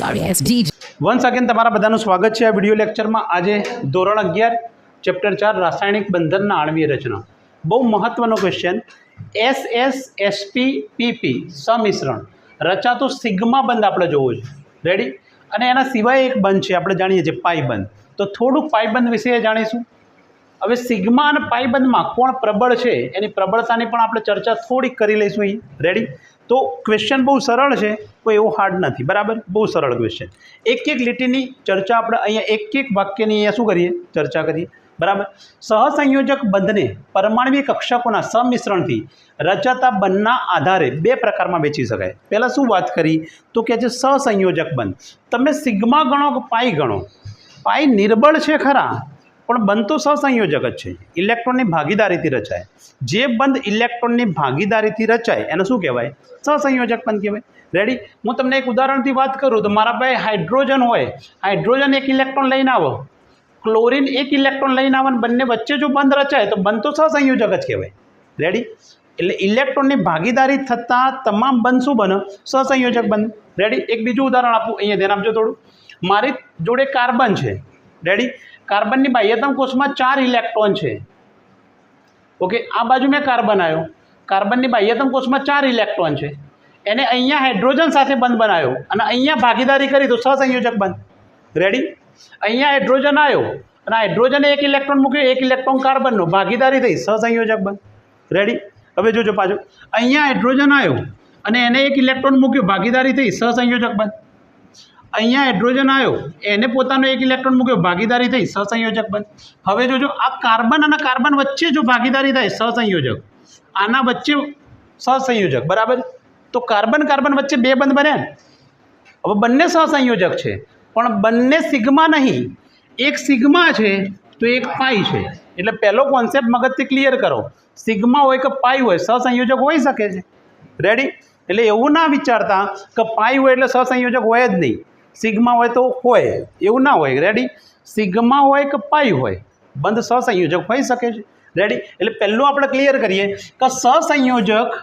Once again તમારા બધાનું સ્વાગત છે આ વીડિયો લેક્ચરમાં. આજે ધોરણ અગિયાર, ચેપ્ટર ચાર, રાસાયણિક બંધનના આણવીય રચના. બહુ મહત્ત્વનો question S S SP PP સમિશ્રણ. રચાતો સિગ્મા બંધ આપણે જોવો છે. રેડી અને એના સિવાય એક બંધ છે, આપણે જાણીએ છીએ પાઈબંધ તો થોડુંક પાઈ બંધ વિશે જાણીશું. હવે સિગ્મા અને પાઈબંધમાં કોણ પ્રબળ છે, એની પ્રબળતાની પણ આપણે ચર્ચા થોડીક કરી લઈશું અહીં. રેડી તો ક્વેશ્ચન બહુ સરળ છે, કોઈ એવો હાર્ડ નથી, બરાબર? બહુ સરળ ક્વેશ્ચન એક એક લીટીની ચર્ચા આપણે અહીંયા એક એક વાક્યની અહીંયા શું કરીએ? ચર્ચા કરીએ. બરાબર? સહસંયોજક બંધને પરમાણવી કક્ષકોના સમિશ્રણથી રચાતા બંધના આધારે બે પ્રકારમાં વેચી શકાય. પહેલાં શું વાત કરી? તો કે જે સહસંયોજક બંધ. તમે સિગ્મા ગણો કે પાઈ ગણો? પાઈ નિર્બળ છે ખરા. પણ બંધ તો સહસંયોજક જ છે. ઇલેક્ટ્રોનની ભાગીદારીથી રચાય. જે બંધ ઇલેક્ટ્રોનની ભાગીદારીથી રચાય, એને શું કહેવાય? સહસંયોજક બંધ કહેવાય. રેડી હું તમને એક ઉદાહરણથી વાત કરું તો મારા પાસે હાઇડ્રોજન હોય. હાઇડ્રોજન એક ઇલેક્ટ્રોન લઈને આવો. ક્લોરિન એક ઇલેક્ટ્રોન લઈને આવો અને બંને વચ્ચે જો બંધ રચાય તો બંધ તો સહસંયોજક જ કહેવાય. રેડી એટલે ઇલેક્ટ્રોનની ભાગીદારી થતાં તમામ બંધ શું બને? સહસંયોજક બંધ. રેડી એક બીજું ઉદાહરણ આપું. અહીંયા ધ્યાન આપજો થોડું. મારી જોડે કાર્બન છે. રેડી કાર્બનની બાહ્યતમ કોષમાં ચાર ઇલેક્ટ્રોન છે. ઓકે, આ બાજુ મેં કાર્બન આવ્યો કાર્બનની બાહ્યતમ કોષમાં ચાર ઇલેક્ટ્રોન છે. એને અહીંયા હાઇડ્રોજન સાથે બંધ બનાવ્યો અને અહીંયા ભાગીદારી કરી તો સહસંયોજક બંધ. રેડી અહીંયા હાઇડ્રોજન આવ્યો અને હાઇડ્રોજને એક ઇલેક્ટ્રોન મૂક્યો, એક ઇલેક્ટ્રોન કાર્બનનો. ભાગીદારી થઈ, સહસંયોજક બંધ. રેડી હવે જોજો પાછું. અહીંયા હાઇડ્રોજન આવ્યો અને એને એક ઇલેક્ટ્રોન મૂક્યો, ભાગીદારી થઈ, સહસંયોજક બંધ. અહીંયા હાઇડ્રોજન આવ્યો, એને પોતાનો એક ઇલેક્ટ્રોન મૂક્યો, ભાગીદારી થઈ, સહસંયોજક બંધ હવે જોજો, આ કાર્બન અને કાર્બન વચ્ચે જો ભાગીદારી થાય, સહસંયોજક. આના વચ્ચે સહસંયોજક, બરાબર? તો કાર્બન કાર્બન વચ્ચે બે બંધ બને. હવે બંને સહસંયોજક છે. પણ બંને સિગ્મા નહીં. એક સિગ્મા છે, તો એક પાઈ છે. એટલે પહેલો કોન્સેપ્ટ મગજથી ક્લિયર કરો. સિગ્મા હોય કે પાઈ હોય, સહસંયોજક હોઈ શકે છે. રેડી એટલે એવું ના વિચારતા કે પાઈ હોય એટલે સહસંયોજક હોય જ નહીં. સિગ્મા હોય તો હોય, એવું ના હોય. રેડી સિગ્મા હોય કે પાઈ હોય? બંધ સહસંયોજક હોઈ શકે છે. રેડી એટલે પહેલું આપણે ક્લિયર કરીએ કે સહસંયોજક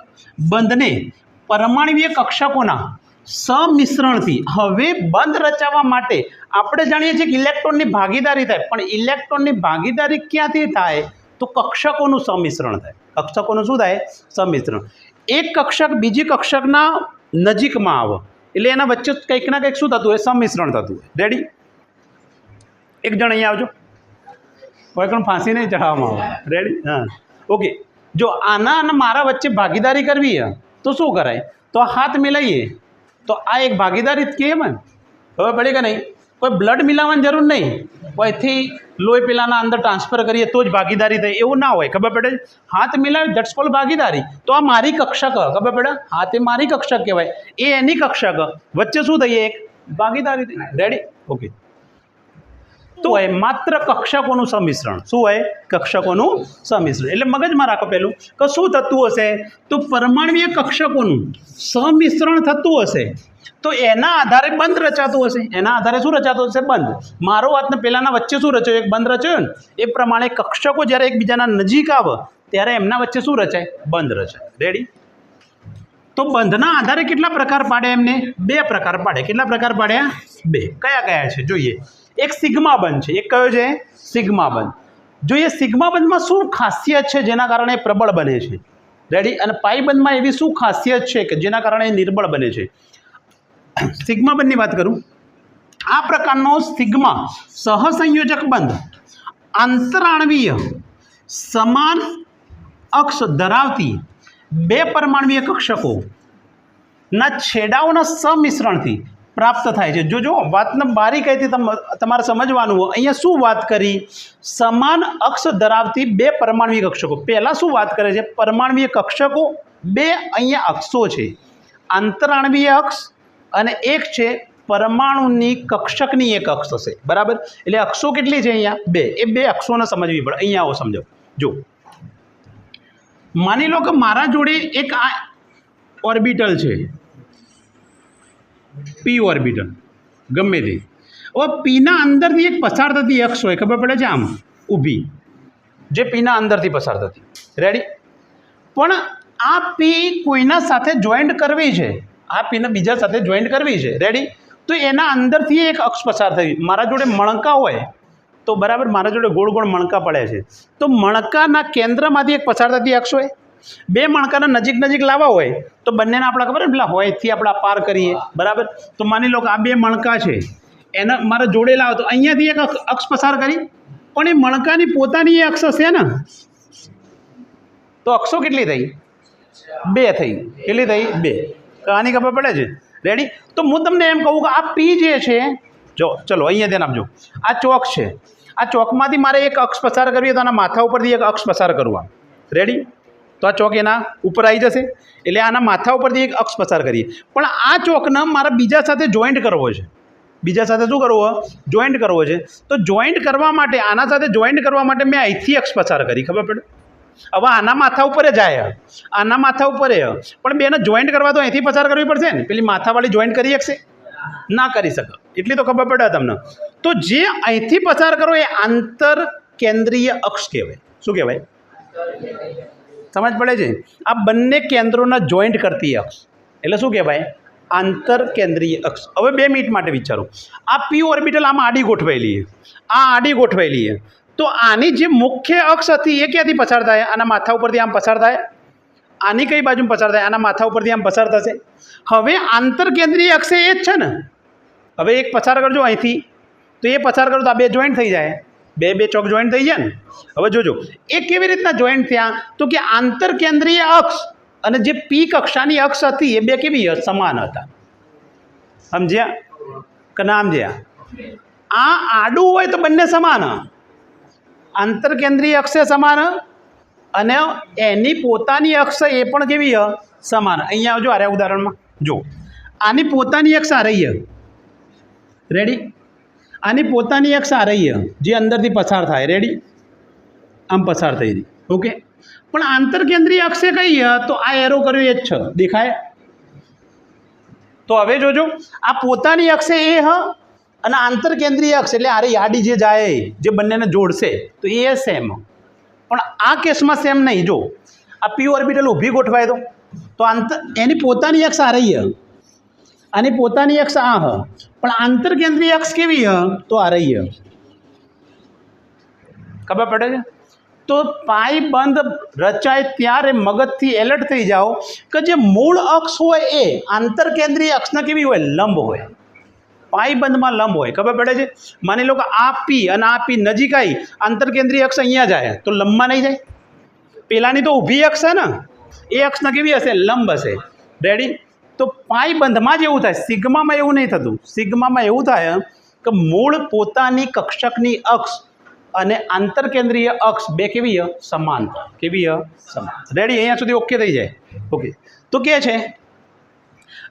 બંધને પરમાણવીય કક્ષકોના સમિશ્રણથી હવે બંધ રચાવવા માટે આપણે જાણીએ છીએ કે ઇલેક્ટ્રોનની ભાગીદારી થાય. પણ ઇલેક્ટ્રોનની ભાગીદારી ક્યાંથી થાય? તો કક્ષકોનું સમિશ્રણ થાય. કક્ષકોનું શું થાય? સમિશ્રણ. એક કક્ષક બીજી કક્ષકના નજીકમાં આવે. એટલે એના વચ્ચે કંઈક ના કંઈક શું થતું હોય? સંમિશ્રણ થતું હોય. રેડી એક જણ અહીંયા આવજો. કોઈ પણ ફાંસી નહીં ચઢાવવામાં આવે. રેડી હા. ઓકે જો આના અને મારા વચ્ચે ભાગીદારી કરવી તો શું કરાય? તો હાથ મિલાઈએ. તો આ એક ભાગીદારી ને ખબર પડી કે નહીં? કોઈ બ્લડ મિલાવવાની જરૂર નહીં. કોઈથી લોહી પેલાના અંદર ટ્રાન્સફર કરીએ તો જ ભાગીદારી થાય. એવું ના હોય, ખબર પડે? હાથ મિલાવે ધટ્સ કોલ ભાગીદારી. તો આ મારી કક્ષક ખબર પડે? હાથ એ મારી કક્ષક કહેવાય. એ એની કક્ષક વચ્ચે શું થઈએ એક? ભાગીદારી રેડી ઓકે તો હોય માત્ર કક્ષકોનું સમિશ્રણ. શું હોય? કક્ષકોનું સમિશ્રણ. એટલે મગજમાં રાખો પહેલું. કે શું થતું હશે? તો પરમાણવીય કક્ષકોનું સમિશ્રણ થતું હશે. તો એના આધારે બંધ રચાતું હશે. એના આધારે શું રચાતું હશે? બંધ. મારો વાતને પહેલાંના વચ્ચે શું રચ્યો? એક બંધ રચ્યો ને? એ પ્રમાણે કક્ષકો જ્યારે એકબીજાના નજીક આવે, ત્યારે એમના વચ્ચે શું રચાય? બંધ રચાય. રેડી તો બંધના આધારે કેટલા પ્રકાર પાડે એમને? બે પ્રકાર પાડે. કેટલા પ્રકાર પાડ્યા? બે. કયા કયા છે? જોઈએ. એક સિગ્મા બંધ છે. એક કયો છે? સિગ્મા બંધ. જોઈએ, સિગ્મા બંધમાં શું ખાસિયત છે જેના કારણે પ્રબળ બને છે? રેડી અને પાઈ બંધમાં એવી શું ખાસિયત છે કે જેના કારણે નિર્બળ બને છે? સિગ્મા બંધની વાત કરું. આ પ્રકારનો સિગ્મા સહસંયોજક બંધ આંતરાણવીય સમાન અક્ષ ધરાવતી બે પરમાણવીય કક્ષકો ના છેડાઓના સમિશ્રણથી પ્રાપ્ત થાય છે. જો જો વાતને બારીકાઈથી તમ, તમારે સમજવાનું હોય. અહીંયા શું વાત કરી? સમાન અક્ષ ધરાવતી બે પરમાણવીય કક્ષકો. પહેલાં શું વાત કરે છે? પરમાણવીય કક્ષકો બે અહીંયા અક્ષો છે. આંતરાણવીય અક્ષ અને એક છે પરમાણુની કક્ષકની એક અક્ષ હશે. બરાબર? એટલે અક્ષો કેટલી છે અહીંયા? બે. એ બે અક્ષોને સમજવી પડે. અહીંયા આવો સમજો. જો માની લો કે મારા જોડે એક આ ઓર્બિટલ છે. P orbital. ગમે તે. હવે પીના અંદરથી એક પસાર થતી અક્ષ હોય, ખબર પડે છે આમ? ઊભી. જે પીના અંદરથી પસાર થતી. રેડી પણ આ પી કોઈના સાથે જોઈન્ટ કરવી છે? આ પીને બીજા સાથે જોઈન્ટ કરવી છે. રેડી તો એના અંદરથી એક અક્ષ પસાર થઈ મારા જોડે મણકા હોય, તો બરાબર મારા જોડે ગોળ ગોળ મણકા પડે છે. તો મણકાના કેન્દ્રમાંથી એક પસાર થતી અક્ષ હોય. બે મણકાના નજીક નજીક લાવવા હોય, તો બંનેને આપણે ખબર ને પેલા હોયથી આપણે પાર કરીએ. બરાબર? તો માની લો કે આ બે મણકા છે. એના મારા જોડે લાવો તો અહીંયાથી એક અક્ષ પસાર કરી. પણ એ મણકાની પોતાની એ અક્ષ હશે ને? તો અક્ષો કેટલી થઈ? બે થઈ. કેટલી થઈ? બે. આની ખબર પડે છે? રેડી તો હું તમને એમ કહું કે આ પી જે છે, જો, ચલો, અહીંયા ધ્યાન આપજો. આ ચોક છે. આ ચોકમાંથી મારે એક અક્ષ પસાર કરવી તો આના માથા ઉપરથી એક અક્ષ પસાર કરવા રેડી તો આ ચોક એના ઉપર આવી જશે. એટલે આના માથા ઉપરથી એક અક્ષ પસાર કરીએ. પણ આ ચોકને મારે બીજા સાથે જોઈન્ટ કરવો છે. બીજા સાથે શું કરવો જોઈન્ટ કરવો છે. તો જોઈન્ટ કરવા માટે, આના સાથે જોઈન્ટ કરવા માટે મેં અહીંથી અક્ષ પસાર કરી. ખબર પડે? હવે આના માથા ઉપર જાય. આના માથા ઉપર. પણ બેને જોઈન્ટ કરવા તો અહીંથી પસાર કરવી પડશે ને? પેલી માથાવાળી જોઈન્ટ કરી શકશે? ના કરી શકે. એટલી તો ખબર પડે તમને. તો જે અહીંથી પસાર કરો એ આંતર કેન્દ્રીય અક્ષ કહેવાય. શું કહેવાય? સમજ પડે છે? આ બંને કેન્દ્રોના જોઈન્ટ કરતી અક્ષ. એટલે શું કહેવાય? આંતર કેન્દ્રીય અક્ષ. હવે બે મિનિટ માટે વિચારો. આ પી ઓર્બિટલ આમાં આડી ગોઠવાયેલી છે. આ આડી ગોઠવાયેલી છે. તો આની જે મુખ્ય અક્ષ હતી એ ક્યાંથી પસાર થાય? આના માથા ઉપરથી આમ પસાર થાય? આની કઈ બાજુ પસાર થાય? આના માથા ઉપરથી આમ પસાર થશે? હવે આંતર કેન્દ્રીય અક્ષ એ જ છે ને? હવે એક પસાર કરજો અહીંથી. તો એ પસાર કરો તો આ બે જોઈન્ટ થઈ જાય. બે બે ચોક જોઈન્ટ થઈ જાય ને? હવે જોજો. એ કેવી રીતના જોઈન્ટ થયા? તો કે આંતર કેન્દ્રીય અક્ષ અને જે પી કક્ષાની અક્ષ હતી એ બે કેવી સમાન હતા? સમજ્યા? કે ના સમજ્યા? આ આડું હોય તો બંને સમાન. આંતર કેન્દ્રીય અક્ષ સમાન અને એની પોતાની અક્ષ એ પણ કેવી હ? સમાન. અહીંયા આવજો આરે ઉદાહરણમાં. જો, આની પોતાની અક્ષ આ રહી રેડી આની પોતાની અક્ષ આ રહી હ, જે અંદરથી પસાર થાય. રેડી આમ પસાર થઈ રહી. ઓકે પણ આંતરકેન્દ્રીય અક્ષે હ? તો આ એરો કર્યો એ જ છે. દેખાય? તો હવે જોજો. આ પોતાની અક્ષે એ હ? અને આંતર કેન્દ્રીય અક્ષ એટલે આરે યાડી જે જાય, જે બંનેને જોડશે, તો એ સેમ પણ આ કેસમાં સેમ નહીં. જો, આ પી ઓર્બિટલ ઊભી ગોઠવાય તો તો આંતર, એની પોતાની અક્ષ આ રહી આની પોતાની અક્ષ આ હ. પણ આંતર કેન્દ્રીય અક્ષ કેવી હ? તો આ રહી ખબર પડે છે? તો પાઈ બંધ રચાય ત્યારે મગજથી એલર્ટ થઈ જાઓ કે જે મૂળ અક્ષ હોય એ આંતર કેન્દ્રીય અક્ષના કેવી હોય? લંબ હોય. પાઈબંધમાં લંબ હોય. ખબર પડે છે? માની લો કે આ પી અને આ પી નજીક આવી આંતરકેન્દ્રીય અક્ષ અહીંયા જાય. તો લંબમાં નહીં જાય? પેલાની તો ઊભી અક્ષ છે ને? એ અક્ષના કેવી હશે? લંબ હશે. રેડી તો પાઈબંધમાં જ એવું થાય. સિગ્મામાં એવું નહીં થતું. સિગ્મામાં એવું થાય કે મૂળ પોતાની કક્ષકની અક્ષ અને આંતરકેન્દ્રીય અક્ષ બે કેવી સમાન કેવી સમાન. રેડી અહીંયા સુધી ઓકે થઈ જાય. ઓકે તો કે છે?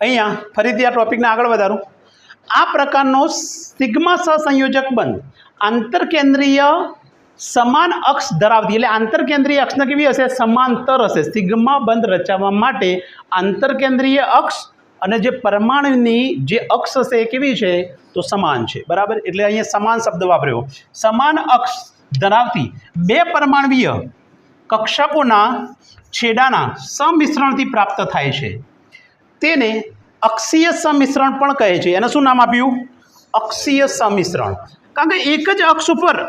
અહીંયા ફરીથી આ ટોપિકને આગળ વધારું. આ પ્રકારનો સિગ્મા સહસંયોજક બંધ. આંતરકેન્દ્રીય સમાન અક્ષ ધરાવતી, એટલે આંતરકેન્દ્રીય અક્ષને કેવી હશે? સમાંતર હશે. સિગ્મા બંધ રચાવવા માટે આંતરકેન્દ્રીય અક્ષ અને જે પરમાણુની જે અક્ષ હશે એ કેવી છે? તો સમાન છે. બરાબર? એટલે અહીંયા સમાન શબ્દ વાપર્યો. સમાન અક્ષ ધરાવતી બે પરમાણવીય કક્ષકોના છેડાના સમિશ્રણથી પ્રાપ્ત થાય છે. તેને અક્ષીય સમિશ્રણ પણ કહે છે. એને શું નામ આપ્યું? અક્ષીય સમિશ્રણ. કારણ કે એક જ અક્ષ ઉપર,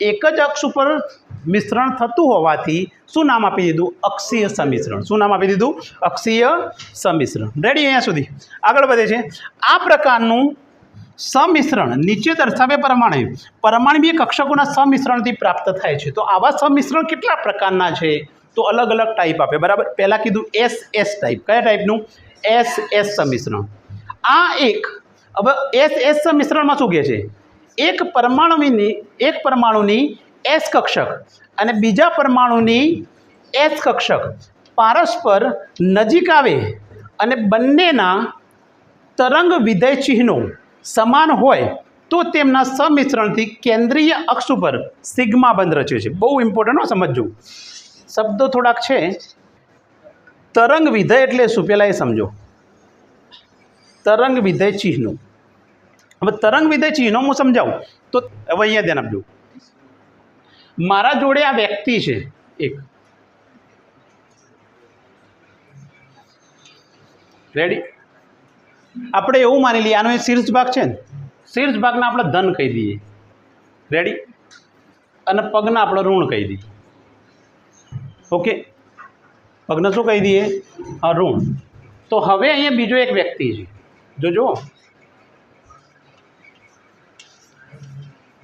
એક જ અક્ષ ઉપર મિશ્રણ થતું હોવાથી શું નામ આપી દીધું? અક્ષીય સંમિશ્રણ. શું નામ આપી દીધું? અક્ષીય સંમિશ્રણ. રેડી અહીંયા સુધી? આગળ વધે છે. આ પ્રકારનું સમિશ્રણ નીચે દર્શાવ્યા પ્રમાણે. પરમાણવીય કક્ષકોના સમિશ્રણથી પ્રાપ્ત થાય છે. તો આવા સમિશ્રણ કેટલા પ્રકારના છે? તો અલગ અલગ ટાઈપ આપે. બરાબર? પહેલાં કીધું એસ એસ ટાઈપ કયા ટાઈપનું એસ એસ સમિશ્રણ. આ એક, હવે એસ એસ સમિશ્રણમાં શું કહે છે? એક પરમાણુની એક પરમાણુની એસ કક્ષક અને બીજા પરમાણુની એસ કક્ષક પારસ્પર નજીક આવે અને બંનેના તરંગ વિધેય ચિહ્નો સમાન હોય તો તેમના સમિશ્રણથી કેન્દ્રીય અક્ષ ઉપર સિગ્મા બંધ રચ્યો છે. બહુ ઇમ્પોર્ટન્ટ હો, સમજજો. શબ્દો થોડાક છે. તરંગ વિધેય એટલે શું? પહેલાં એ સમજો. તરંગ વિધેય ચિહ્નો. હવે તરંગ વિધેય ચિહ્નો હું સમજાવું. તો હવે અહીંયા ધ્યાન આપજો. મારા જોડે આ વ્યક્તિ છે એક. રેડી આપણે એવું માની લઈએ, આનો એ શીર્ષ ભાગ છે ને? શીર્ષ ભાગને આપણે ધન કહી દઈએ. રેડી અને પગના આપણે ઋણ કહી દઈએ. ઓકે પગને શું કહી દઈએ, અરુણ. તો હવે અહીંયા બીજો એક વ્યક્તિ છે. જોજો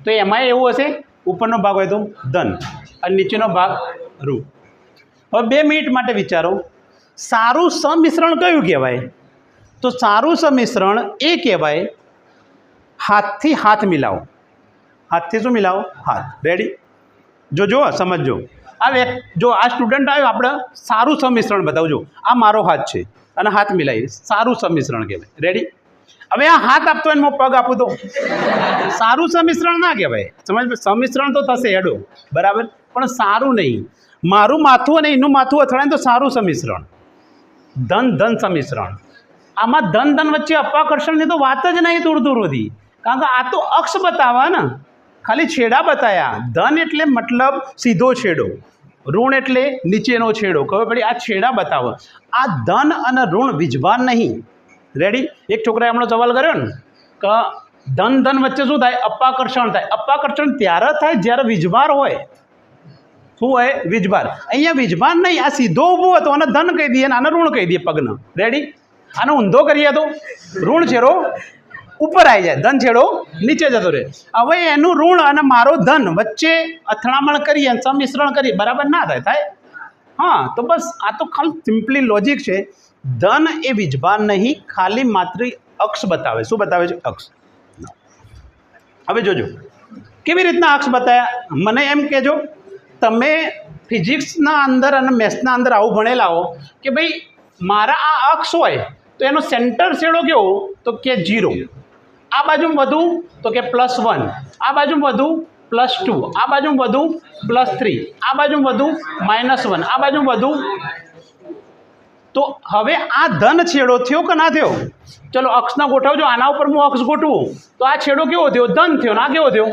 તો એમાં એવું હશે, ઉપરનો ભાગ હોય તો ધન અને નીચેનો ભાગ રૂ. હવે બે મિનિટ માટે વિચારો. સારું સમિશ્રણ કયું કહેવાય? તો સારું સમિશ્રણ એ કહેવાય, હાથથી હાથ મિલાવો. હાથથી શું મિલાવો? હાથ. રેડી જો જો સમજજો. આ વ્યક્તિ જો આ સ્ટુડન્ટ આવ્યો આપણે સારું સંમિશ્રણ બતાવજો. આ મારો હાથ છે. અને હાથ મિલાવી સારું સંમિશ્રણ કહેવાય. રેડી હવે આ હાથ આપતો હું પગ આપું તો? સારું સમિશ્રણ ના કહેવાય. સમજ? સમિશ્રણ તો થશે એડો બરાબર? પણ સારું નહીં. મારું માથું અને એનું માથું અથડાય તો સારું સમિશ્રણ. ધન ધન સંમિશ્રણ. આમાં ધન ધન વચ્ચે અપાકર્ષણની તો વાત જ નહીં દૂર દૂર સુધી. કારણ કે આ તો અક્ષ બતાવવા ને. ખાલી છેડા બતાયા. ધન એટલે મતલબ સીધો છેડો. ઋણ એટલે નીચેનો છેડો. ખબર પડી? આ છેડા બતાવો. આ ધન અને ઋણ વિજવાન નહીં. રેડી એક છોકરાએ હમણાં સવાલ કર્યો ને, કે ધન ધન વચ્ચે શું થાય? અપાકર્ષણ થાય. અપાકર્ષણ ત્યારે થાય જ્યારે વીજભાર હોય. શું હોય? વીજભાર અહીંયા વીજભાર નહીં. આ સીધો ઊભો હતો. અને ધન કહી દઈએ અને આને ઋણ કહી દઈએ પગને. રેડી આને ઊંધો કરીએ તો. ઋણ છેડો ઉપર આવી જાય. ધન છેડો, નીચે જતો રહે. હવે એનું ઋણ અને મારો ધન વચ્ચે અથડામણ કરીએ અને સમિશ્રણ કરીએ બરાબર ના થાય થાય? હા, તો બસ, આ તો ખાલી સિમ્પલી લોજિક છે. ધન એ વીજભાર નહીં, ખાલી માત્ર અક્ષ બતાવે. શું બતાવે છે? અક્ષ. હવે જોજો. કેવી રીતના અક્ષ બતાવ્યા મને એમ કહેજો, તમે ફિઝિક્સના અંદર અને મેથ્સના અંદર આવું ભણેલા હો કે ભાઈ, મારા આ અક્ષ હોય, તો એનો સેન્ટર છેડો કેવો? તો કે જીરો આ બાજુ વધુ તો કે પ્લસ વન આ બાજુ વધુ પ્લસ ટુ આ બાજુ વધુ પ્લસ થ્રી આ બાજુ વધુ માઇનસ વન આ બાજુ વધુ તો હવે આ ધન છેડો થયો કે ના થયો? ચલો અક્ષના ગોઠવજો. આના ઉપર હું અક્ષ ગોઠવું. તો આ છેડો કેવો થયો? ધન થયો. ના કેવો થયો?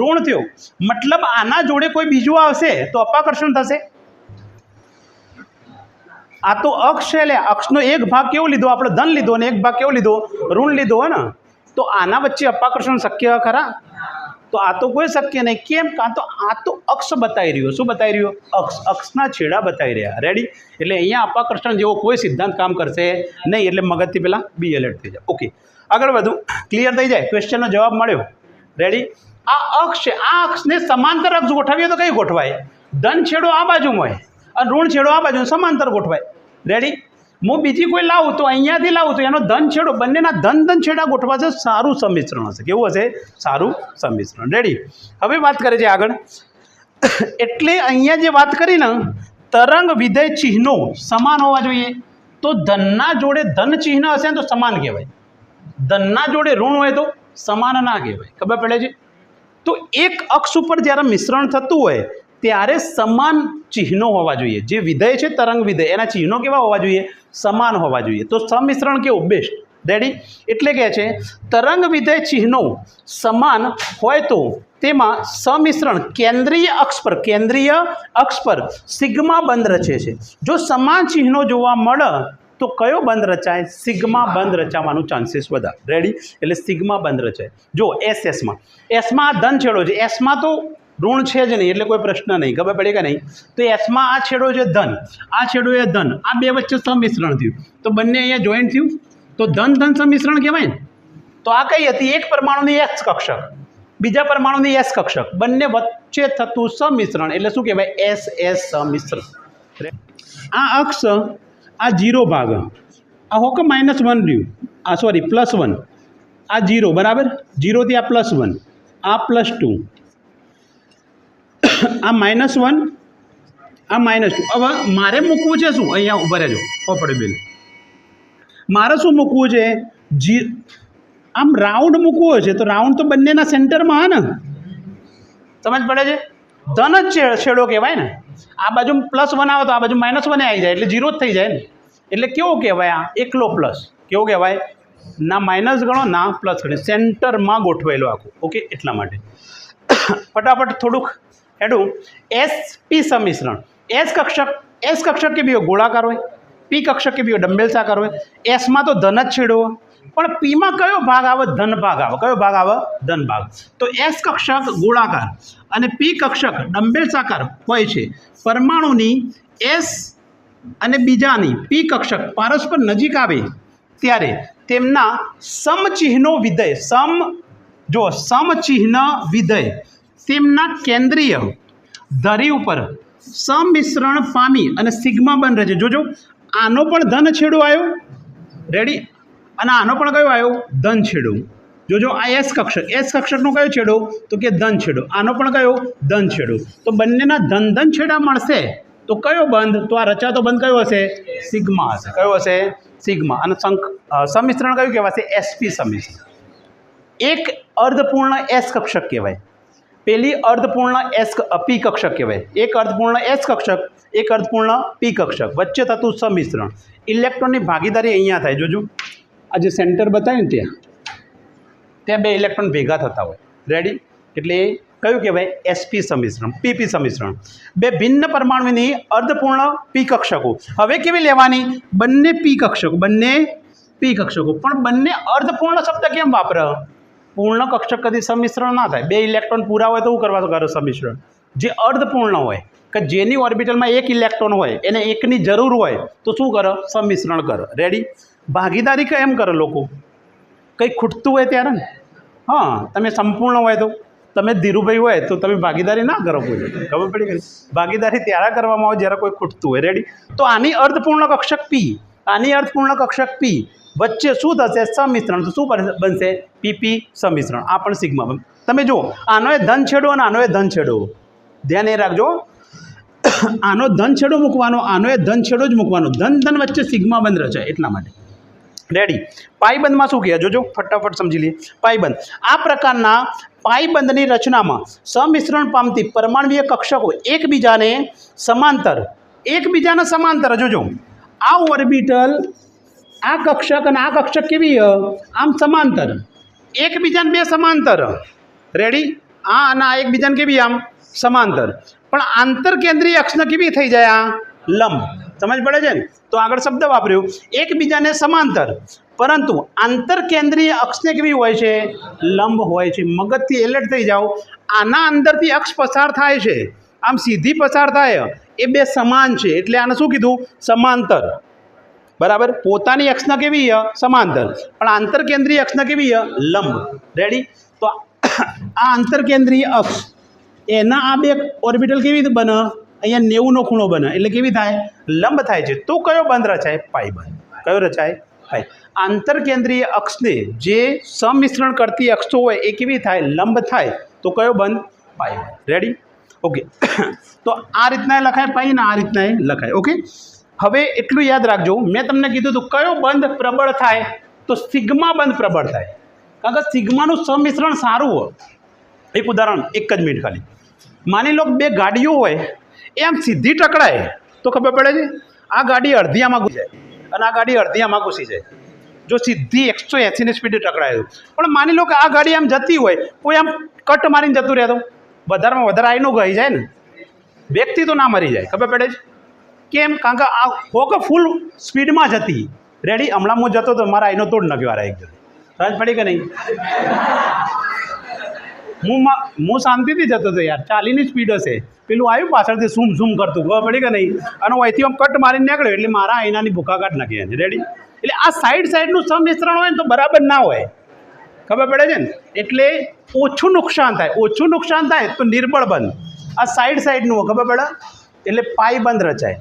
ઋણ થયો. મતલબ આના જોડે કોઈ બીજું આવશે તો અપાકર્ષણ થશે. આ તો અક્ષ છે એટલે અક્ષનો એક ભાગ કેવો લીધો? આપણે ધન લીધો અને એક ભાગ કેવો લીધો? ઋણ લીધો હે ને? તો આના વચ્ચે અપાકર્ષણ શક્ય ખરા? તો આ તો કોઈ શક્ય નહીં. કેમ? કાં તો આ તો અક્ષ બતાવી રહ્યો. શું બતાવી રહ્યો? અક્ષ. અક્ષના છેડા બતાવી રહ્યા. રેડી એટલે અહીંયા અપાકર્ષણ જેવો કોઈ સિદ્ધાંત કામ કરશે નહીં. એટલે મગજથી પહેલાં બી એલર્ટ થઈ જાય. ઓકે આગળ વધુ. ક્લિયર થઈ જાય? ક્વેશ્ચનનો જવાબ મળ્યો. રેડી આ અક્ષ છે. આ અક્ષને સમાંતર અક્ષ ગોઠવીએ તો કઈ ગોઠવાય? ધન છેડો આ બાજુમાં હોય અને ઋણ છેડો આ બાજુ સમાંતર ગોઠવાય. રેડી હું બીજી કોઈ લાવું તો અહીંયાથી લાવું તો એનો ધન છેડો, બંનેના ધન ધન છેડા ગોઠવા છે, સારું સમિશ્રણ હશે. કેવું હશે? સારું સંમિશ્રણ. રેડી હવે વાત કરીએ છીએ આગળ. એટલે અહીંયા જે વાત કરી ને, તરંગ વિધેય ચિહ્નો સમાન હોવા જોઈએ. તો ધનના જોડે ધન ચિહ્ન હશે ને તો સમાન કહેવાય. ધનના જોડે ઋણ હોય તો સમાન ના કહેવાય. ખબર પડે છે? તો એક અક્ષ ઉપર જ્યારે મિશ્રણ થતું હોય ત્યારે સમાન ચિહ્નો હોવા જોઈએ. જે વિધેય છે, તરંગ વિધેય. એના ચિહ્નો કેવા હોવા જોઈએ? સમાન હોવા જોઈએ. તો સમિશ્રણ કેવું? બેસ્ટ. રેડી એટલે કહે છે, તરંગ વિધેય ચિહ્નો સમાન હોય તો તેમાં સમિશ્રણ કેન્દ્રીય અક્ષ પર, કેન્દ્રીય અક્ષ પર સિગ્મા બંધ રચે છે. જો સમાન ચિહ્નો જોવા મળે, તો કયો બંધ રચાય? સિગ્મા બંધ રચાવાનું ચાન્સીસ વધારે રેડી એટલે સિગ્મા બંધ રચાય. જો એસ એસમાં એસમાં ધન છેડો છે. એસમાં તો ઋણ છે જ નહીં, એટલે કોઈ પ્રશ્ન નહીં, ખબર પડે કે નહીં? તો એસમાં આ છેડો છે ધન, આ છેડો એ ધન, આ બે વચ્ચે સમિશ્રણ થયું. તો બંને અહીંયા જોઈન્ટ થયું. તો ધન ધન સમિશ્રણ કહેવાય ને? તો આ કઈ હતી? એક પરમાણુની એસ કક્ષક, બીજા પરમાણુની એસ કક્ષક. બંને વચ્ચે થતું સમિશ્રણ, એટલે શું કહેવાય? એસ એસ સમિશ્રણ. આ અક્ષ, આ જીરો ભાગ. આ હોકે માઇનસ વન રહ્યું? આ સોરી પ્લસ વન આ જીરો, બરાબર? જીરોથી આ પ્લસ વન આ પ્લસ ટુ આ માઇનસ વન આ માઇનસ ટુ હવે મારે મૂકવું છે શું? અહીંયા ઊભા રહેજો. પોપડી બિલ મારે શું મૂકવું છે? જી, આમ રાઉન્ડ મૂકવો છે, તો રાઉન્ડ તો બંનેના સેન્ટરમાં હા ને? સમજ પડે છે? ધન જ છેડો કહેવાય ને. આ બાજુ પ્લસ વન આવે તો આ બાજુ માઇનસ વન આવી જાય, એટલે ઝીરો જ થઈ જાય ને. એટલે કેવો કહેવાય આ? એકલો પ્લસ કેવો કહેવાય? ના માઇનસ ગણો, ના પ્લસ ગણો. સેન્ટરમાં ગોઠવાયેલો આખું. ઓકે એટલા માટે. ફટાફટ થોડુંક હેડું એસ પી સમિશ્રણ. એસ કક્ષક એસ કક્ષક કે બીઓ ગોળાકાર હોય પી કક્ષક કે બીઓ ડંબેલ સાકાર હોય એસમાં તો ધન જ છેડો. પણ પીમાં કયો ભાગ આવે? ધન ભાગ આવે. કયો ભાગ આવે? ધન ભાગ. તો એસ કક્ષક ગોળાકાર અને પી કક્ષક ડંબેલસાકાર હોય છે. પરમાણુની એસ અને બીજાની પી કક્ષક પરસ્પર નજીક આવે ત્યારે તેમના સમચિહ્નો વિધેય, સમ જો સમચિહ્ન વિધેય તેમના કેન્દ્રીય ધરી ઉપર સમિશ્રણ પામી અને સિગ્મા બન રહે છે જોજો, આનો પણ ધન છેડો આવ્યો. રેડી અને આનો પણ કયો આવ્યો? ધન છેડો. જોજો, આ એસ કક્ષક. એસ કક્ષકનો કયો છેડો? તો કે ધન છેડો. આનો પણ કયો? ધન છેડો. તો બંનેના ધન ધન છેડા મળશે. તો કયો બંધ? તો આ રચાતો બંધ કયો હશે? સિગ્મા હશે. કયો હશે? સિગ્મા. અને સંક સમિશ્રણ કયું કહેવાશે? એસપી સમિશ્રણ. એક અર્ધપૂર્ણ એસ કક્ષક કહેવાય. પેલી અર્ધપૂર્ણ એસ પી કક્ષક કહેવાય. એક અર્ધપૂર્ણ એસ કક્ષક, એક અર્ધપૂર્ણ પી કક્ષક. વચ્ચે થતું સમિશ્રણ. ઇલેક્ટ્રોનની ભાગીદારી અહીંયા થાય. જોજો. આ જે સેન્ટર બતાવ્યું ને ત્યાં ત્યાં બે ઇલેક્ટ્રોન ભેગા થતા હોય. રેડી એટલે કયું કહેવાય? એસપી સમિશ્રણ પીપી સમિશ્રણ. બે ભિન્ન પરમાણુની અર્ધપૂર્ણ પી કક્ષકો. હવે કેવી લેવાની? બંને પી કક્ષકો, બંને પી કક્ષકો. પણ બંને અર્ધપૂર્ણ શબ્દ કેમ વાપરે? પૂર્ણ કક્ષક કદી સમિશ્રણ ના થાય. બે ઇલેક્ટ્રોન પૂરા હોય તો શું કરવા કરો સંમિશ્રણ? જે અર્ધપૂર્ણ હોય, કે જેની ઓર્બિટલમાં એક ઇલેક્ટ્રોન હોય, એને એકની જરૂર હોય, તો શું કરો? સમિશ્રણ કરો. રેડી ભાગીદારી કેમ કરે લોકો? કંઈ ખૂટતું હોય ત્યારે ને? હા, તમે સંપૂર્ણ હોય તો. તમે ધીરુભાઈ હોય તો તમે ભાગીદારી ના કરો કોઈ ખબર પડી ગઈ? ભાગીદારી ત્યારે કરવામાં આવે જ્યારે કોઈ ખૂટતું હોય. રેડી તો આની અર્ધપૂર્ણ કક્ષક પી આની અર્ધપૂર્ણ કક્ષક પી વચ્ચે શું થશે? સમિશ્રણ. તો શું બનશે- પીપી સમિશ્રણ. આ પણ સિગ્મા તમે જુઓ, આનો એ ધન છેડો અને આનો એ ધન છેડો. ધ્યાન એ રાખજો. આનો ધન છેડો મૂકવાનો, આનો એ ધન છેડો જ મૂકવાનો. ધન ધન વચ્ચે સિગ્મા બંધ રચાય એટલા માટે. રેડી પાઈબંધમાં શું કહે જોજો, ફટાફટ સમજી લઈએ. પાયબંધ. આ પ્રકારના પાઈબંધની રચનામાં સમિશ્રણ પામતી પરમાણવીય કક્ષકો એકબીજાને સમાંતર, એકબીજાના સમાંતર. જોજો. આ ઓર્બિટલ આ કક્ષક અને આ કક્ષક કેવી? આમ સમાંતર. એકબીજાને બે સમાંતર. રેડી આ અને આ એકબીજાને કેવી આમ? સમાંતર. પણ આંતરકેન્દ્રીય અક્ષને કેવી થઈ જાય આ? લંબ. સમજ પડે છે ને? તો આગળ શબ્દ વાપર્યો. એકબીજાને સમાંતર. પરંતુ આંતરકેન્દ્રીય અક્ષને કેવી હોય છે? લંબ હોય છે. મગજથી એલર્ટ થઈ જાઓ. આના અંદરથી અક્ષ પસાર થાય છે. આમ સીધી પસાર થાય. એ બે સમાન છે. એટલે આને શું કીધું? સમાંતર. બરાબર? પોતાની અક્ષના કેવી અ? સમાંતર. પણ આંતરકેન્દ્રીય અક્ષના કેવી અ? લંબ. રેડી તો આ આંતરકેન્દ્રીય અક્ષ, એના આ બે ઓર્બિટલ કેવી રીતે બને? અહીંયા નેવુંનો ખૂણો બને. એટલે કેવી થાય? લંબ થાય છે. તો કયો બંધ રચાય? પાઈ બંધ. કયો રચાય? પાઈ. આંતરકેન્દ્રીય અક્ષને જે સમિશ્રણ કરતી અક્ષો હોય, એ કેવી થાય? લંબ થાય. તો કયો બંધ? પાઈ બંધ. રેડી ઓકે તો આ રીતના લખાય, પાઈ ને આ રીતના લખાય. ઓકે હવે એટલું યાદ રાખજો, મેં તમને કીધું હતું, કયો બંધ પ્રબળ થાય? તો સિગ્મા બંધ પ્રબળ થાય. કારણ કે સિગ્માનું સંમિશ્રણ સારું હોય. એક ઉદાહરણ, એક જ મિનિટ ખાલી. માની લો બે ગાડીઓ હોય એ આમ સીધી ટકરાય, તો ખબર પડે છે? આ ગાડી અડધી આમાં ઘૂસી જાય અને આ ગાડી અડધી આમાં ઘૂસી જાય. જો સીધી એકસો એંસીની સ્પીડે ટકરાય પણ માની લો કે આ ગાડી આમ જતી હોય, કોઈ આમ કટ મારીને જતું રહેતો વધારેમાં વધારે આઈનું ગઈ જાય ને. વ્યક્તિ તો ના મરી જાય, ખબર પડે છે? કેમ? કારણ કે આ હો ફૂલ સ્પીડમાં જતી રેડી હમણાં હું જતો તો મારા આઈનો તોડ નાખ્યો આ એકદમ જણ પડી કે નહીં? હું હું શાંતિથી જતો હતો યાર. ચાલીની સ્પીડ હશે. પેલું આવ્યું પાછળથી ઝૂમ ઝૂમ કરતું. ખબર પડી કે નહીં? અને હું અહીંથી આમ કટ મારીને નીકળ્યો એટલે મારા અહીંનાની ભૂકા કાઢ નાખી એને. રેડી એટલે આ સાઈડ સાઈડનું સમિશ્રણ હોય ને તો બરાબર ના હોય. ખબર પડે છે ને? એટલે ઓછું નુકસાન થાય. ઓછું નુકસાન થાય તો નિર્બળ બંધ આ સાઈડ સાઈડનું ખબર પડે? એટલે પાઈ બંધ રચાય.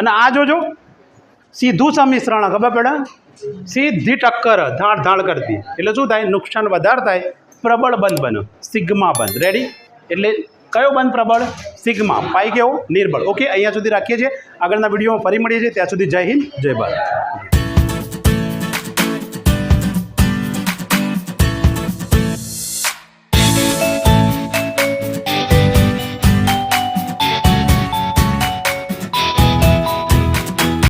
અને આ જોજો, સીધું સમિશ્રણ, ખબર પડે? સીધી ટક્કર ધાડ ધાડ કરતી એટલે શું થાય? નુકસાન વધારે થાય. પ્રબળ બંધ બને સિગ્મા બંધ. રેડી એટલે કયો બંધ પ્રબળ? સિગ્મા. પાઈ કેવો નિર્બળ. ઓકે અહીંયા સુધી રાખીએ છીએ. આગળના વિડીયોમાં ફરી મળીએ છીએ. ત્યાં સુધી જય હિન્દ, જય ભારત.